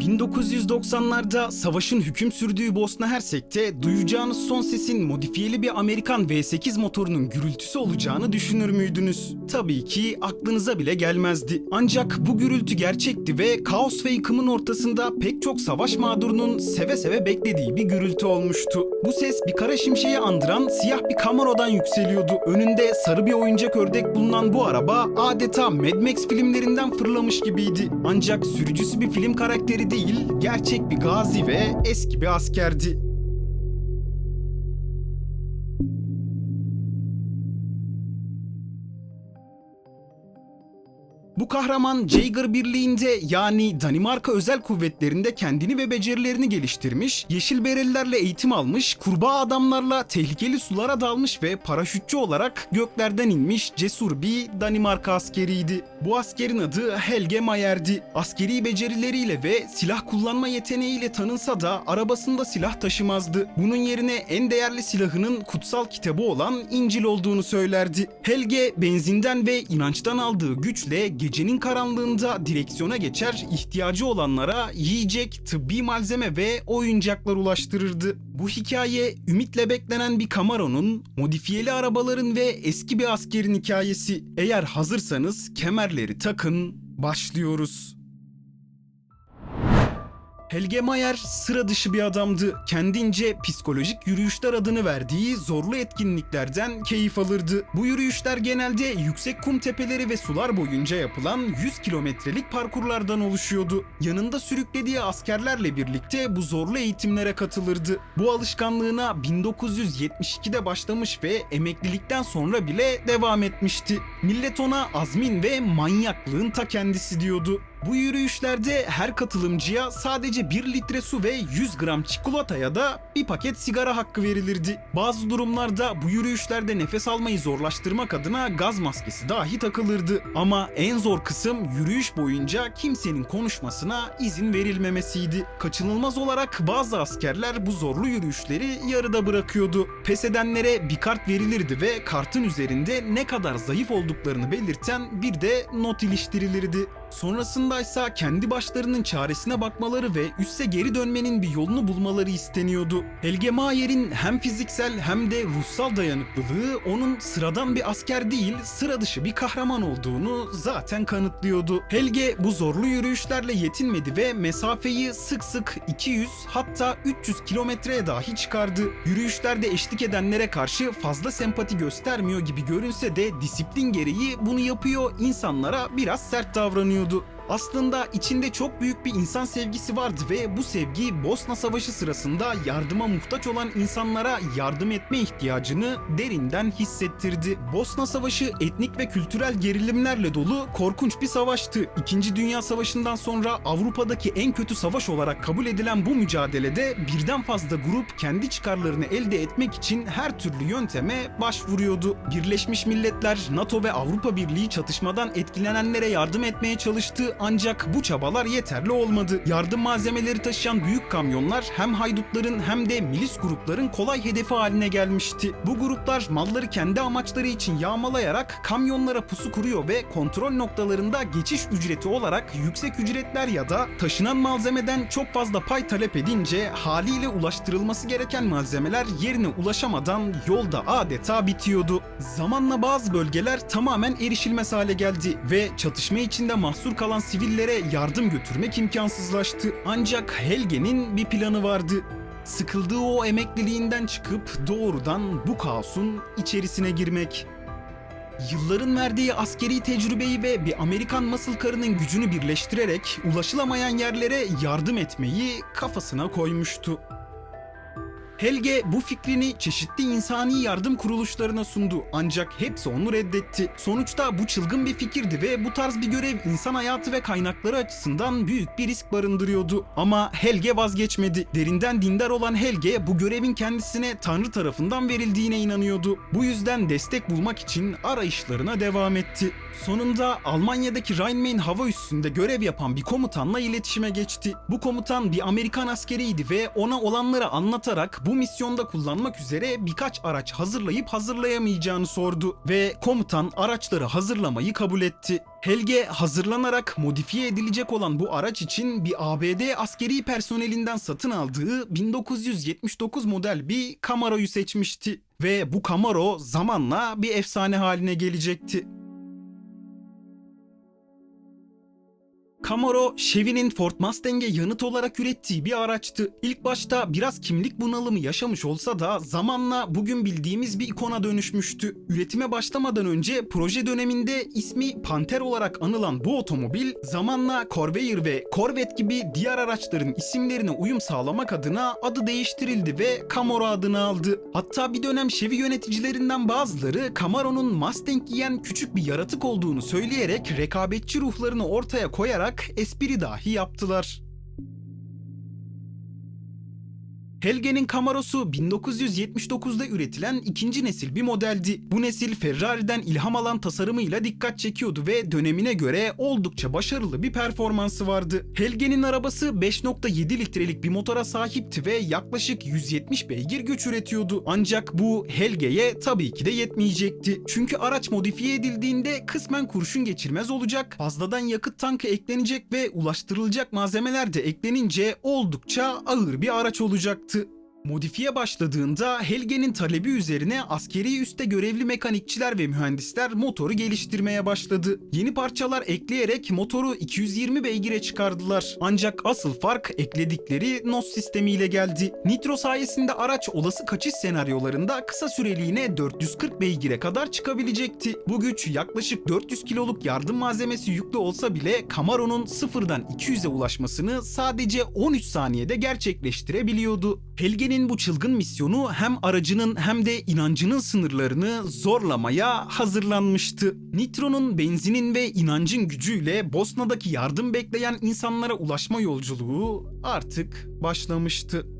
1990'larda savaşın hüküm sürdüğü Bosna Hersek'te duyacağınız son sesin modifiyeli bir Amerikan V8 motorunun gürültüsü olacağını düşünür müydünüz? Tabii ki aklınıza bile gelmezdi. Ancak bu gürültü gerçekti ve kaos ve yıkımın ortasında pek çok savaş mağdurunun seve seve beklediği bir gürültü olmuştu. Bu ses bir kara şimşeği andıran siyah bir Camaro'dan yükseliyordu. Önünde sarı bir oyuncak ördek bulunan bu araba adeta Mad Max filmlerinden fırlamış gibiydi. Ancak sürücüsü bir film karakteri değil, gerçek bir gazi ve eski bir askerdi. Bu kahraman Jaeger Birliği'nde yani Danimarka Özel Kuvvetleri'nde kendini ve becerilerini geliştirmiş, yeşil berelilerle eğitim almış, kurbağa adamlarla tehlikeli sulara dalmış ve paraşütçü olarak göklerden inmiş cesur bir Danimarka askeriydi. Bu askerin adı Helge Mayer'di. Askeri becerileriyle ve silah kullanma yeteneğiyle tanınsa da arabasında silah taşımazdı. Bunun yerine en değerli silahının kutsal kitabı olan İncil olduğunu söylerdi. Helge benzinden ve inançtan aldığı güçle gecenin karanlığında direksiyona geçer, ihtiyacı olanlara yiyecek, tıbbi malzeme ve oyuncaklar ulaştırırdı. Bu hikaye ümitle beklenen bir Camaro'nun, modifiyeli arabaların ve eski bir askerin hikayesi. Eğer hazırsanız kemerleri takın, başlıyoruz. Helge Mayer sıra dışı bir adamdı. Kendince psikolojik yürüyüşler adını verdiği zorlu etkinliklerden keyif alırdı. Bu yürüyüşler genelde yüksek kum tepeleri ve sular boyunca yapılan 100 kilometrelik parkurlardan oluşuyordu. Yanında sürüklediği askerlerle birlikte bu zorlu eğitimlere katılırdı. Bu alışkanlığına 1972'de başlamış ve emeklilikten sonra bile devam etmişti. Millet ona azmin ve manyaklığın ta kendisi diyordu. Bu yürüyüşlerde her katılımcıya sadece 1 litre su ve 100 gram çikolataya da bir paket sigara hakkı verilirdi. Bazı durumlarda bu yürüyüşlerde nefes almayı zorlaştırmak adına gaz maskesi dahi takılırdı. Ama en zor kısım yürüyüş boyunca kimsenin konuşmasına izin verilmemesiydi. Kaçınılmaz olarak bazı askerler bu zorlu yürüyüşleri yarıda bırakıyordu. Pes edenlere bir kart verilirdi ve kartın üzerinde ne kadar zayıf olduklarını belirten bir de not iliştirilirdi. Sonrasında ise kendi başlarının çaresine bakmaları ve üsse geri dönmenin bir yolunu bulmaları isteniyordu. Helge Mayer'in hem fiziksel hem de ruhsal dayanıklılığı onun sıradan bir asker değil, sıra dışı bir kahraman olduğunu zaten kanıtlıyordu. Helge bu zorlu yürüyüşlerle yetinmedi ve mesafeyi sık sık 200 hatta 300 kilometreye dahi çıkardı. Yürüyüşlerde eşlik edenlere karşı fazla sempati göstermiyor gibi görünse de disiplin gereği bunu yapıyor, insanlara biraz sert Continuo. Aslında içinde çok büyük bir insan sevgisi vardı ve bu sevgi Bosna Savaşı sırasında yardıma muhtaç olan insanlara yardım etme ihtiyacını derinden hissettirdi. Bosna Savaşı etnik ve kültürel gerilimlerle dolu korkunç bir savaştı. İkinci Dünya Savaşı'ndan sonra Avrupa'daki en kötü savaş olarak kabul edilen bu mücadelede birden fazla grup kendi çıkarlarını elde etmek için her türlü yönteme başvuruyordu. Birleşmiş Milletler, NATO ve Avrupa Birliği çatışmadan etkilenenlere yardım etmeye çalıştı ancak bu çabalar yeterli olmadı. Yardım malzemeleri taşıyan büyük kamyonlar hem haydutların hem de milis grupların kolay hedefi haline gelmişti. Bu gruplar malları kendi amaçları için yağmalayarak kamyonlara pusu kuruyor ve kontrol noktalarında geçiş ücreti olarak yüksek ücretler ya da taşınan malzemeden çok fazla pay talep edince haliyle ulaştırılması gereken malzemeler yerine ulaşamadan yolda adeta bitiyordu. Zamanla bazı bölgeler tamamen erişilmez hale geldi ve çatışma içinde mahsur kalan sivillere yardım götürmek imkansızlaştı. Ancak Helge'nin bir planı vardı. Sıkıldığı o emekliliğinden çıkıp doğrudan bu kaosun içerisine girmek. Yılların verdiği askeri tecrübeyi ve bir Amerikan muscle karının gücünü birleştirerek ulaşılamayan yerlere yardım etmeyi kafasına koymuştu. Helge bu fikrini çeşitli insani yardım kuruluşlarına sundu ancak hepsi onu reddetti. Sonuçta bu çılgın bir fikirdi ve bu tarz bir görev insan hayatı ve kaynakları açısından büyük bir risk barındırıyordu. Ama Helge vazgeçmedi. Derinden dindar olan Helge bu görevin kendisine Tanrı tarafından verildiğine inanıyordu. Bu yüzden destek bulmak için arayışlarına devam etti. Sonunda Almanya'daki Rhein-Main hava üssünde görev yapan bir komutanla iletişime geçti. Bu komutan bir Amerikan askeriydi ve ona olanları anlatarak bu misyonda kullanmak üzere birkaç araç hazırlayıp hazırlayamayacağını sordu ve komutan araçları hazırlamayı kabul etti. Helge hazırlanarak modifiye edilecek olan bu araç için bir ABD askeri personelinden satın aldığı 1979 model bir Camaro'yu seçmişti ve bu Camaro zamanla bir efsane haline gelecekti. Camaro, Chevy'nin Ford Mustang'e yanıt olarak ürettiği bir araçtı. İlk başta biraz kimlik bunalımı yaşamış olsa da zamanla bugün bildiğimiz bir ikona dönüşmüştü. Üretime başlamadan önce proje döneminde ismi Panther olarak anılan bu otomobil zamanla Corvair ve Corvette gibi diğer araçların isimlerine uyum sağlamak adına adı değiştirildi ve Camaro adını aldı. Hatta bir dönem Chevy yöneticilerinden bazıları Camaro'nun Mustang yiyen küçük bir yaratık olduğunu söyleyerek rekabetçi ruhlarını ortaya koyarak espri dahi yaptılar. Helge'nin Camaro'su 1979'da üretilen ikinci nesil bir modeldi. Bu nesil Ferrari'den ilham alan tasarımıyla dikkat çekiyordu ve dönemine göre oldukça başarılı bir performansı vardı. Helge'nin arabası 5.7 litrelik bir motora sahipti ve yaklaşık 170 beygir güç üretiyordu. Ancak bu Helge'ye tabii ki de yetmeyecekti. Çünkü araç modifiye edildiğinde kısmen kurşun geçirmez olacak, fazladan yakıt tankı eklenecek ve ulaştırılacak malzemeler de eklenince oldukça ağır bir araç つ。Modifiye başladığında Helge'nin talebi üzerine askeri üste görevli mekanikçiler ve mühendisler motoru geliştirmeye başladı. Yeni parçalar ekleyerek motoru 220 beygire çıkardılar. Ancak asıl fark ekledikleri NOS sistemiyle geldi. Nitro sayesinde araç olası kaçış senaryolarında kısa süreliğine 440 beygire kadar çıkabilecekti. Bu güç yaklaşık 400 kiloluk yardım malzemesi yüklü olsa bile Camaro'nun sıfırdan 200'e ulaşmasını sadece 13 saniyede gerçekleştirebiliyordu. Helge'nin bu çılgın misyonu hem aracının hem de inancının sınırlarını zorlamaya hazırlanmıştı. Nitro'nun benzinin ve inancın gücüyle Bosna'daki yardım bekleyen insanlara ulaşma yolculuğu artık başlamıştı.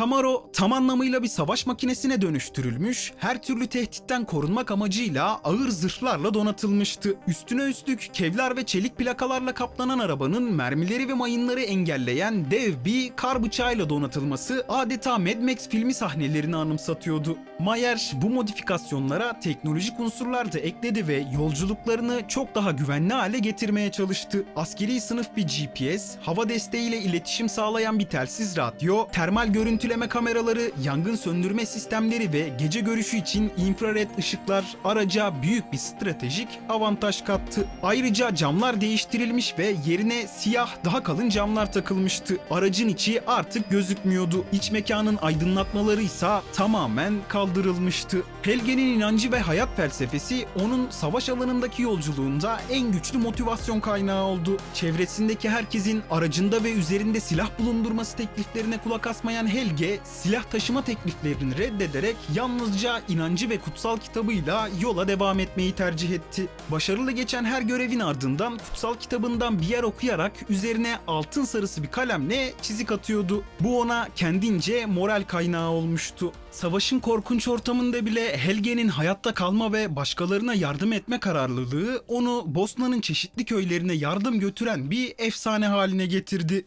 Camaro tam anlamıyla bir savaş makinesine dönüştürülmüş, her türlü tehditten korunmak amacıyla ağır zırhlarla donatılmıştı. Üstüne üstlük kevlar ve çelik plakalarla kaplanan arabanın mermileri ve mayınları engelleyen dev bir kar bıçağıyla donatılması adeta Mad Max filmi sahnelerini anımsatıyordu. Mayer bu modifikasyonlara teknolojik unsurlar da ekledi ve yolculuklarını çok daha güvenli hale getirmeye çalıştı. Askeri sınıf bir GPS, hava desteğiyle iletişim sağlayan bir telsiz radyo, termal görüntüleme kameraları, yangın söndürme sistemleri ve gece görüşü için infrared ışıklar araca büyük bir stratejik avantaj kattı. Ayrıca camlar değiştirilmiş ve yerine siyah daha kalın camlar takılmıştı. Aracın içi artık gözükmüyordu. İç mekanın aydınlatmaları ise tamamen kaldırılmıştı. Helge'nin inancı ve hayat felsefesi onun savaş alanındaki yolculuğunda en güçlü motivasyon kaynağı oldu. Çevresindeki herkesin aracında ve üzerinde silah bulundurması tekliflerine kulak asmayan Helge, silah taşıma tekliflerini reddederek yalnızca inancı ve kutsal kitabıyla yola devam etmeyi tercih etti. Başarılı geçen her görevin ardından kutsal kitabından bir yer okuyarak üzerine altın sarısı bir kalemle çizik atıyordu. Bu ona kendince moral kaynağı olmuştu. Savaşın korkunç ortamında bile Helge'nin hayatta kalma ve başkalarına yardım etme kararlılığı onu Bosna'nın çeşitli köylerine yardım götüren bir efsane haline getirdi.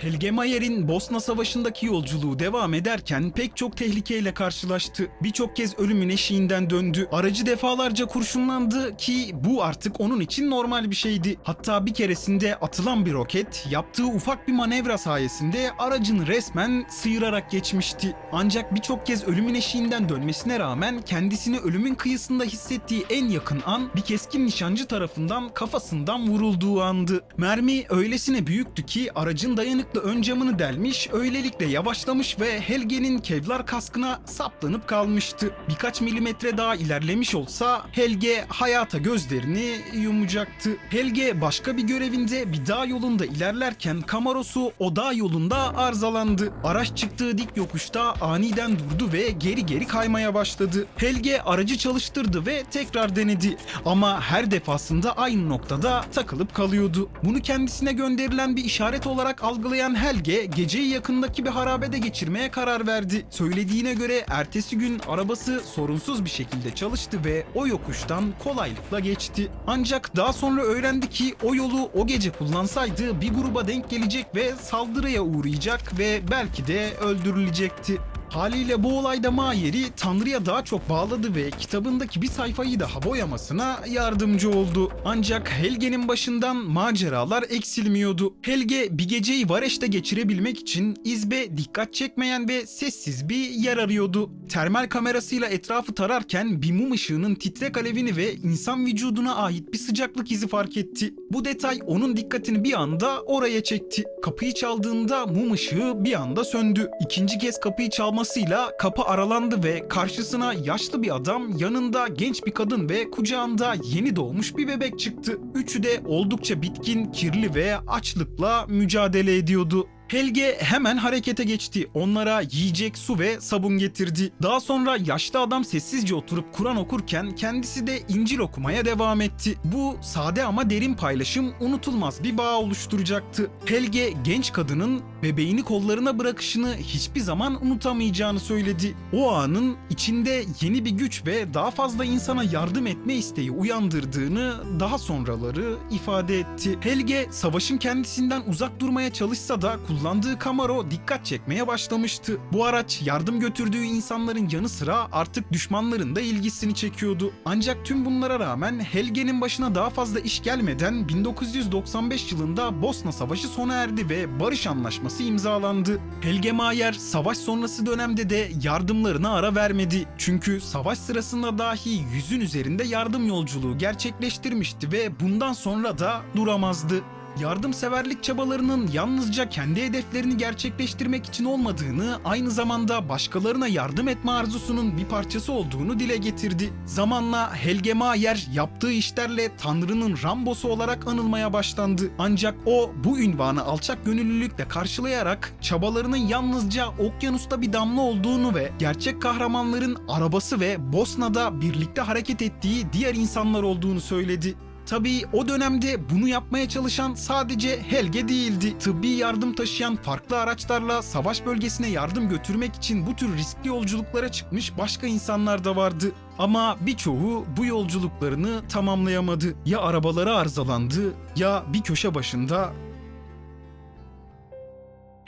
Helge Mayer'in Bosna Savaşı'ndaki yolculuğu devam ederken pek çok tehlikeyle karşılaştı. Birçok kez ölümün eşiğinden döndü. Aracı defalarca kurşunlandı ki bu artık onun için normal bir şeydi. Hatta bir keresinde atılan bir roket yaptığı ufak bir manevra sayesinde aracını resmen sıyırarak geçmişti. Ancak birçok kez ölümün eşiğinden dönmesine rağmen kendisini ölümün kıyısında hissettiği en yakın an bir keskin nişancı tarafından kafasından vurulduğu andı. Mermi öylesine büyüktü ki aracın dayanıklı ön camını delmiş, öylelikle yavaşlamış ve Helge'nin kevlar kaskına saplanıp kalmıştı. Birkaç milimetre daha ilerlemiş olsa Helge hayata gözlerini yumacaktı. Helge başka bir görevinde bir dağ yolunda ilerlerken Camaro'su o dağ yolunda arızalandı. Araç çıktığı dik yokuşta aniden durdu ve geri geri kaymaya başladı. Helge aracı çalıştırdı ve tekrar denedi. Ama her defasında aynı noktada takılıp kalıyordu. Bunu kendisine gönderilen bir işaret olarak algılayan uğrayan Helge geceyi yakındaki bir harabede geçirmeye karar verdi. Söylediğine göre ertesi gün arabası sorunsuz bir şekilde çalıştı ve o yokuştan kolaylıkla geçti. Ancak daha sonra öğrendi ki o yolu o gece kullansaydı bir gruba denk gelecek ve saldırıya uğrayacak ve belki de öldürülecekti. Haliyle bu olayda Mayer'i Tanrı'ya daha çok bağladı ve kitabındaki bir sayfayı daha boyamasına yardımcı oldu. Ancak Helge'nin başından maceralar eksilmiyordu. Helge bir geceyi Vareş'te geçirebilmek için izbe dikkat çekmeyen ve sessiz bir yer arıyordu. Termal kamerasıyla etrafı tararken bir mum ışığının titrek alevini ve insan vücuduna ait bir sıcaklık izi fark etti. Bu detay onun dikkatini bir anda oraya çekti. Kapıyı çaldığında mum ışığı bir anda söndü. İkinci kez kapıyı çalmasıyla kapı aralandı ve karşısına yaşlı bir adam, yanında genç bir kadın ve kucağında yeni doğmuş bir bebek çıktı. Üçü de oldukça bitkin, kirli ve açlıkla mücadele ediyordu. Helge hemen harekete geçti. Onlara yiyecek, su ve sabun getirdi. Daha sonra yaşlı adam sessizce oturup Kur'an okurken kendisi de İncil okumaya devam etti. Bu sade ama derin paylaşım unutulmaz bir bağ oluşturacaktı. Helge genç kadının bebeğini kollarına bırakışını hiçbir zaman unutamayacağını söyledi. O anın içinde yeni bir güç ve daha fazla insana yardım etme isteği uyandırdığını daha sonraları ifade etti. Helge savaşın kendisinden uzak durmaya çalışsa da kullandığı Camaro dikkat çekmeye başlamıştı. Bu araç yardım götürdüğü insanların yanı sıra artık düşmanların da ilgisini çekiyordu. Ancak tüm bunlara rağmen Helge'nin başına daha fazla iş gelmeden 1995 yılında Bosna Savaşı sona erdi ve barış anlaşması imzalandı. Helge Mayer savaş sonrası dönemde de yardımlarına ara vermedi. Çünkü savaş sırasında dahi yüzün üzerinde yardım yolculuğu gerçekleştirmişti ve bundan sonra da duramazdı yardımseverlik çabalarının yalnızca kendi hedeflerini gerçekleştirmek için olmadığını, aynı zamanda başkalarına yardım etme arzusunun bir parçası olduğunu dile getirdi. Zamanla Helge Mayer yaptığı işlerle Tanrı'nın Rambosu olarak anılmaya başlandı. Ancak o bu ünvanı alçak gönüllülükle karşılayarak çabalarının yalnızca okyanusta bir damla olduğunu ve gerçek kahramanların arabası ve Bosna'da birlikte hareket ettiği diğer insanlar olduğunu söyledi. Tabii o dönemde bunu yapmaya çalışan sadece Helge değildi. Tıbbi yardım taşıyan farklı araçlarla savaş bölgesine yardım götürmek için bu tür riskli yolculuklara çıkmış başka insanlar da vardı. Ama birçoğu bu yolculuklarını tamamlayamadı. Ya arabaları arızalandı ya bir köşe başında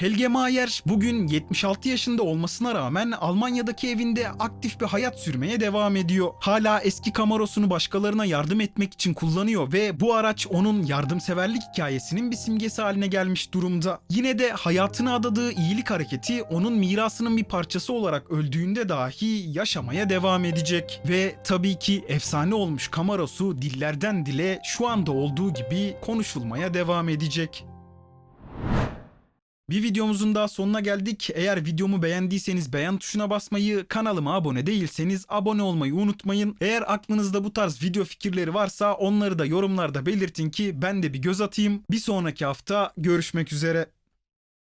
Helge Mayer bugün 76 yaşında olmasına rağmen Almanya'daki evinde aktif bir hayat sürmeye devam ediyor. Hala eski Camaro'sunu başkalarına yardım etmek için kullanıyor ve bu araç onun yardımseverlik hikayesinin bir simgesi haline gelmiş durumda. Yine de hayatını adadığı iyilik hareketi onun mirasının bir parçası olarak öldüğünde dahi yaşamaya devam edecek. Ve tabii ki efsane olmuş Camaro'su dillerden dile şu anda olduğu gibi konuşulmaya devam edecek. Bir videomuzun daha sonuna geldik. Eğer videomu beğendiyseniz beğen tuşuna basmayı, kanalıma abone değilseniz abone olmayı unutmayın. Eğer aklınızda bu tarz video fikirleri varsa onları da yorumlarda belirtin ki ben de bir göz atayım. Bir sonraki hafta görüşmek üzere.